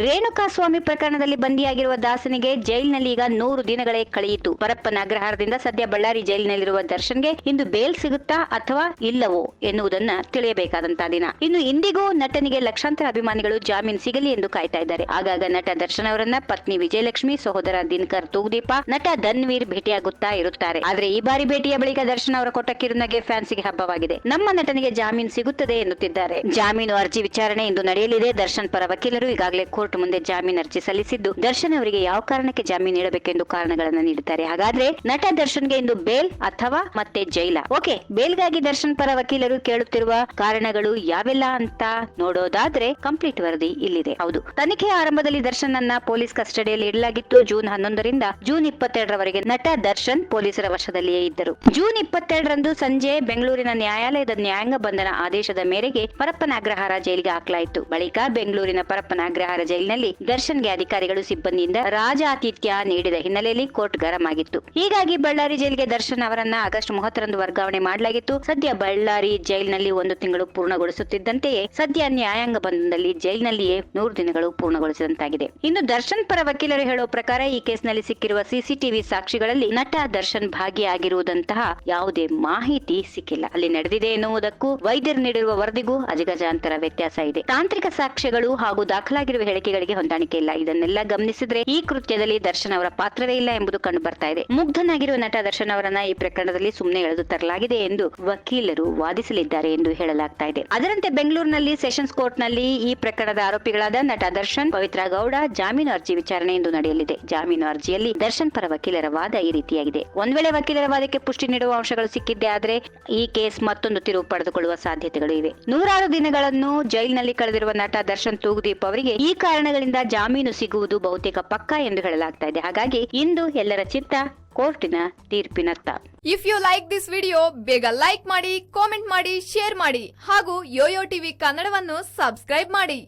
ರೇಣುಕಾ ಸ್ವಾಮಿ ಪ್ರಕರಣದಲ್ಲಿ ಬಂದಿಯಾಗಿರುವ ದಾಸನಿಗೆ ಜೈಲಿನಲ್ಲಿ ಈಗ ನೂರು ದಿನಗಳೇ ಕಳೆಯಿತು. ಪರಪ್ಪನ ಅಗ್ರಹಾರದಿಂದ ಸದ್ಯ ಬಳ್ಳಾರಿ ಜೈಲಿನಲ್ಲಿರುವ ದರ್ಶನ್ಗೆ ಇಂದು ಬೇಲ್ ಸಿಗುತ್ತಾ ಅಥವಾ ಇಲ್ಲವೋ ಎನ್ನುವುದನ್ನ ತಿಳಿಯಬೇಕಾದಂತಹ ದಿನ. ಇನ್ನು ಇಂದಿಗೂ ನಟನಿಗೆ ಲಕ್ಷಾಂತರ ಅಭಿಮಾನಿಗಳು ಜಾಮೀನು ಸಿಗಲಿ ಎಂದು ಕಾಯ್ತಾ ಇದ್ದಾರೆ. ಆಗಾಗ ನಟ ದರ್ಶನ್ ಅವರನ್ನ ಪತ್ನಿ ವಿಜಯಲಕ್ಷ್ಮಿ, ಸಹೋದರ ದಿನಕರ್ ತೂಗ್ದೀಪ, ನಟ ಧನ್ವೀರ್ ಭೇಟಿಯಾಗುತ್ತಾ ಇರುತ್ತಾರೆ. ಆದ್ರೆ ಈ ಬಾರಿ ಭೇಟಿಯ ಬಳಿಕ ದರ್ಶನ್ ಅವರ ಕೊಟ್ಟ ಕಿರುನಗೆ ಫ್ಯಾನ್ಸಿಗೆ ಹಬ್ಬವಾಗಿದೆ. ನಮ್ಮ ನಟನಿಗೆ ಜಾಮೀನು ಸಿಗುತ್ತದೆ ಎನ್ನುತ್ತಿದ್ದಾರೆ. ಜಾಮೀನು ಅರ್ಜಿ ವಿಚಾರಣೆ ಇಂದು ನಡೆಯಲಿದೆ. ದರ್ಶನ್ ಪರ ವಕೀಲರು ಈಗಾಗಲೇ ಕೋರ್ಟ್ ಮುಂದೆ ಜಾಮೀನು ಅರ್ಜಿ ಸಲ್ಲಿಸಿದ್ದು. ದರ್ಶನ್ ಅವರಿಗೆ ಯಾವ ಕಾರಣಕ್ಕೆ ಜಾಮೀನು ನೀಡಬೇಕೆಂದು ಕಾರಣಗಳನ್ನು ನೀಡಿದ್ದಾರೆ ಹಾಗಾದ್ರೆ ನಟ ದರ್ಶನ್ಗೆ ಇಂದು ಬೇಲ್ ಅಥವಾ ಮತ್ತೆ ಜೈಲ? ಓಕೆ, ಬೇಲ್ಗಾಗಿ ದರ್ಶನ್ ಪರ ವಕೀಲರು ಕೇಳುತ್ತಿರುವ ಕಾರಣಗಳು ಯಾವೆಲ್ಲ ಅಂತ ನೋಡೋದಾದ್ರೆ ಕಂಪ್ಲೀಟ್ ವರದಿ ಇಲ್ಲಿದೆ. ಹೌದು, ತನಿಖೆ ಆರಂಭದಲ್ಲಿ ದರ್ಶನ್ ಅನ್ನ ಪೊಲೀಸ್ ಕಸ್ಟಡಿಯಲ್ಲಿ ಇಡಲಾಗಿತ್ತು. ಜೂನ್ ಹನ್ನೊಂದರಿಂದ ಜೂನ್ ಇಪ್ಪತ್ತೆರಡರವರೆಗೆ ನಟ ದರ್ಶನ್ ಪೊಲೀಸರ ವಶದಲ್ಲಿಯೇ ಇದ್ದರು. ಜೂನ್ ಇಪ್ಪತ್ತೆರಡರಂದು ಸಂಜೆ ಬೆಂಗಳೂರಿನ ನ್ಯಾಯಾಲಯದ ನ್ಯಾಯಾಂಗ ಬಂಧನ ಆದೇಶದ ಮೇರೆಗೆ ಪರಪ್ಪನ ಅಗ್ರಹಾರ ಜೈಲಿಗೆ ಹಾಕಲಾಯಿತು. ಬಳಿಕ ಬೆಂಗಳೂರಿನ ಪರಪ್ಪನ ಅಗ್ರಹಾರ ಜೈಲಿನಲ್ಲಿ ದರ್ಶನ್ಗೆ ಅಧಿಕಾರಿಗಳು ಸಿಬ್ಬಂದಿಯಿಂದ ರಾಜ ಆತಿಥ್ಯ ನೀಡಿದ ಹಿನ್ನೆಲೆಯಲ್ಲಿ ಕೋರ್ಟ್ ಗರಂ ಆಗಿತ್ತು ಹೀಗಾಗಿ ಬಳ್ಳಾರಿ ಜೈಲಿಗೆ ದರ್ಶನ್ ಅವರನ್ನ ಆಗಸ್ಟ್ ಮೂವತ್ತರಂದು ವರ್ಗಾವಣೆ ಮಾಡಲಾಗಿತ್ತು. ಸದ್ಯ ಬಳ್ಳಾರಿ ಜೈಲಿನಲ್ಲಿ ಒಂದು ತಿಂಗಳು ಪೂರ್ಣಗೊಳಿಸುತ್ತಿದ್ದಂತೆಯೇ ಸದ್ಯ ನ್ಯಾಯಾಂಗ ಬಂಧನದಲ್ಲಿ ಜೈಲಿನಲ್ಲಿಯೇ ನೂರು ದಿನಗಳು ಪೂರ್ಣಗೊಳಿಸಿದಂತಾಗಿದೆ. ಇನ್ನು ದರ್ಶನ್ ಪರ ವಕೀಲರು ಹೇಳುವ ಪ್ರಕಾರ ಈ ಕೇಸ್ನಲ್ಲಿ ಸಿಕ್ಕಿರುವ ಸಿಸಿಟಿವಿ ಸಾಕ್ಷಿಗಳಲ್ಲಿ ನಟ ದರ್ಶನ್ ಭಾಗಿಯಾಗಿರುವುದಂತಹ ಯಾವುದೇ ಮಾಹಿತಿ ಸಿಕ್ಕಿಲ್ಲ. ಅಲ್ಲಿ ನಡೆದಿದೆ ಎನ್ನುವುದಕ್ಕೂ ವೈದ್ಯರು ನೀಡಿರುವ ವರದಿಗೂ ಅಜಗಜಾಂತರ ವ್ಯತ್ಯಾಸ ಇದೆ. ತಾಂತ್ರಿಕ ಸಾಕ್ಷ್ಯಗಳು ಹಾಗೂ ದಾಖಲಾಗಿರುವ ಹೇಳಿಕೆಗಳಿಗೆ ಹೊಂದಾಣಿಕೆ ಇಲ್ಲ. ಇದನ್ನೆಲ್ಲ ಗಮನಿಸಿದ್ರೆ ಈ ಕೃತ್ಯದಲ್ಲಿ ದರ್ಶನ್ ಅವರ ಪಾತ್ರವೇ ಇಲ್ಲ ಎಂಬುದು ಕಂಡು ಬರ್ತಾ ಇದೆ. ಮುಗ್ಧನಾಗಿರುವ ನಟ ದರ್ಶನ್ ಅವರನ್ನ ಈ ಪ್ರಕರಣದಲ್ಲಿ ಸುಮ್ಮನೆ ಎಳೆದು ತರಲಾಗಿದೆ ಎಂದು ವಕೀಲರು ವಾದಿಸಲಿದ್ದಾರೆ ಎಂದು ಹೇಳಲಾಗ್ತಾ ಇದೆ. ಅದರಂತೆ ಬೆಂಗಳೂರಿನಲ್ಲಿ ಸೆಷನ್ಸ್ ಕೋರ್ಟ್ನಲ್ಲಿ ಈ ಪ್ರಕರಣದ ಆರೋಪಿಗಳಾದ ನಟ ದರ್ಶನ್, ಪವಿತ್ರ ಗೌಡ, ಜಾಮೀನು ಅರ್ಜಿ ವಿಚಾರಣೆ ಎಂದು ನಡೆಯಲಿದೆ. ಜಾಮೀನು ಅರ್ಜಿಯಲ್ಲಿ ದರ್ಶನ್ ಪರ ವಕೀಲರ ವಾದ ಈ ರೀತಿಯಾಗಿದೆ. ಒಂದ್ ವೇಳೆ ವಕೀಲರ ವಾದಕ್ಕೆ ಪುಷ್ಟಿ ನೀಡುವ ಅಂಶಗಳು ಸಿಕ್ಕಿದ್ದೇ ಆದ್ರೆ ಈ ಕೇಸ್ ಮತ್ತೊಂದು ತಿರುವು ಪಡೆದುಕೊಳ್ಳುವ ಸಾಧ್ಯತೆಗಳು ಇವೆ. ನೂರಾರು ದಿನಗಳನ್ನು ಜೈಲಿನಲ್ಲಿ ಕಳೆದಿರುವ ನಟ ದರ್ಶನ್ ತೂಗುದೀಪ್ ಅವರಿಗೆ ಈ ಕಾರಣಗಳಿಂದ ಜಾಮೀನು ಸಿಗುವುದು ಬಹುತೇಕ ಪಕ್ಕಾ ಎಂದು ಹೇಳಲಾಗ್ತಾ ಇದೆ. ಹಾಗಾಗಿ ಇಂದು ಎಲ್ಲರ ಚಿತ್ತ ಕೋರ್ಟಿನ ತೀರ್ಪಿನತ್ತ. If you like this video ಬೇಗ ಲೈಕ್ ಮಾಡಿ ಕಾಮೆಂಟ್ ಮಾಡಿ ಶೇರ್ ಮಾಡಿ ಹಾಗೂ ಯೋಯೋ ಟಿವಿ ಕನ್ನಡವನ್ನು ಸಬ್ಸ್ಕ್ರೈಬ್ ಮಾಡಿ.